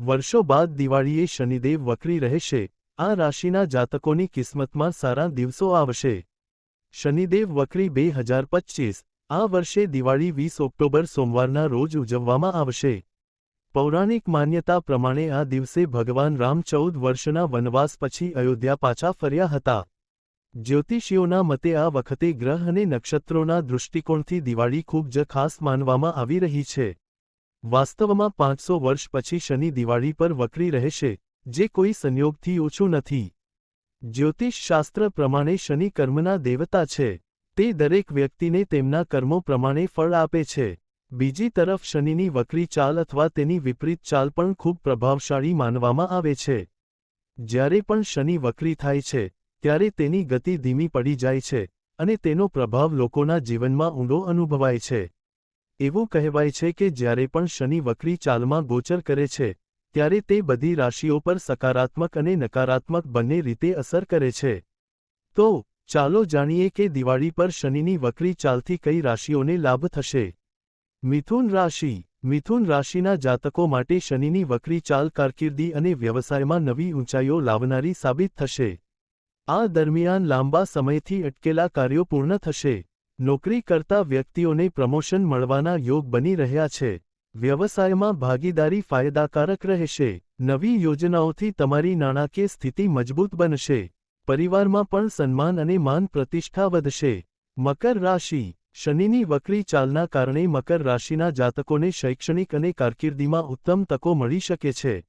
વર્ષો બાદ દિવાળીએ શનિદેવ વક્રી રહેશે, આ રાશિના જાતકોની કિસ્મતમાં સારા દિવસો આવશે. શનિદેવ વક્રી બે હજાર પચ્ચીસ, આ વર્ષે દિવાળી વીસ ઓક્ટોબર સોમવારના રોજ ઉજવવામાં આવશે. પૌરાણિક માન્યતા પ્રમાણે આ દિવસે ભગવાન રામ ચૌદ વર્ષના વનવાસ પછી અયોધ્યા પાછા ફર્યા હતા. જ્યોતિષીઓના મતે આ વખતે ગ્રહ અને નક્ષત્રોના દૃષ્ટિકોણથી દિવાળી ખૂબ જ ખાસ માનવામાં આવી રહી છે. વાસ્તવમાં પાંચસો વર્ષ પછી શનિ દિવાળી પર વક્રી રહેશે, જે કોઈ સંયોગથી ઓછું નથી. જ્યોતિષશાસ્ત્ર પ્રમાણે શનિ કર્મના દેવતા છે, તે દરેક વ્યક્તિને તેમના કર્મો પ્રમાણે ફળ આપે છે. બીજી તરફ શનિની વક્રી ચાલ અથવા તેની વિપરીત ચાલ પણ ખૂબ પ્રભાવશાળી માનવામાં આવે છે. જ્યારે પણ શનિ વક્રી થાય છે, ત્યારે તેની ગતિ ધીમી પડી જાય છે અને તેનો પ્રભાવ લોકોના જીવનમાં ઊંડો અનુભવાય છે. એવું કહેવાય છે કે જ્યારે પણ શનિ વક્રી ચાલમાં ગોચર કરે છે, ત્યારે તે બધી રાશિઓ પર સકારાત્મક અને નકારાત્મક બંને રીતે અસર કરે છે. તો, ચાલો જાણીએ કે દિવાળી પર શનિની વક્રી ચાલથી કઈ રાશિઓને લાભ થશે. મિથુન રાશિ. મિથુન રાશિના જાતકો માટે શનિની વક્રી ચાલ કારકિર્દી અને વ્યવસાયમાં નવી ઊંચાઈઓ લાવનારી સાબિત થશે. આ દરમિયાન લાંબા સમયથી અટકેલા કાર્યો પૂર્ણ થશે. નોકરી કરતા વ્યક્તિઓને પ્રમોશન મળવાના યોગ બની રહ્યા છે. વ્યવસાયમાં ભાગીદારી ફાયદાકારક રહેશે. નવી યોજનાઓથી તમારી નાણાકીય સ્થિતિ મજબૂત બનશે. પરિવારમાં પણ સન્માન અને માન પ્રતિષ્ઠા વધશે. મકર રાશિ. શનિની વક્રી ચાલના કારણે મકર રાશિના જાતકોને શૈક્ષણિક અને કારકિર્દીમાં ઉત્તમ તકો મળી શકે છે.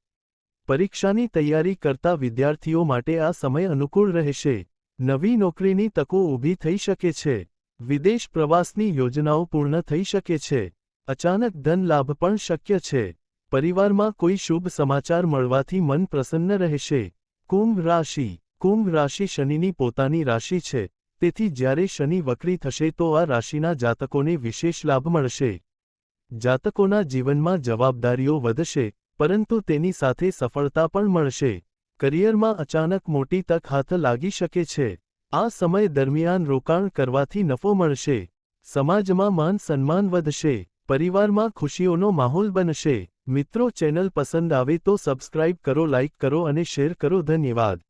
પરીક્ષાની તૈયારી કરતા વિદ્યાર્થીઓ માટે આ સમય અનુકૂળ રહેશે. નવી નોકરીની તકો ઊભી થઈ શકે છે. વિદેશ પ્રવાસની યોજનાઓ પૂર્ણ થઈ શકે છે. અચાનક ધન લાભ પણ શક્ય છે. પરિવારમાં કોઈ શુભ સમાચાર મળવાથી મન પ્રસન્ન રહેશે. કુંભ રાશિ. કુંભ રાશિ શનિની પોતાની રાશિ છે. તેથી જ્યારે શનિ વક્રી થશે તો આ રાશિના જાતકોને વિશેષ લાભ મળશે. જાતકોના જીવનમાં જવાબદારીઓ વધશે, પરંતુ તેની સાથે સફળતા પણ મળશે. કરિયરમાં અચાનક મોટી તક હાથ લાગી શકે છે. આ સમય દરમિયાન રોકાણ કરવાથી નફો મળશે, સમાજમાં માન સન્માન વધશે, પરિવારમાં ખુશીઓનો માહોલ બનશે. મિત્રો, ચેનલ પસંદ આવે તો સબસ્ક્રાઇબ કરો, લાઇક કરો અને શેર કરો. ધન્યવાદ.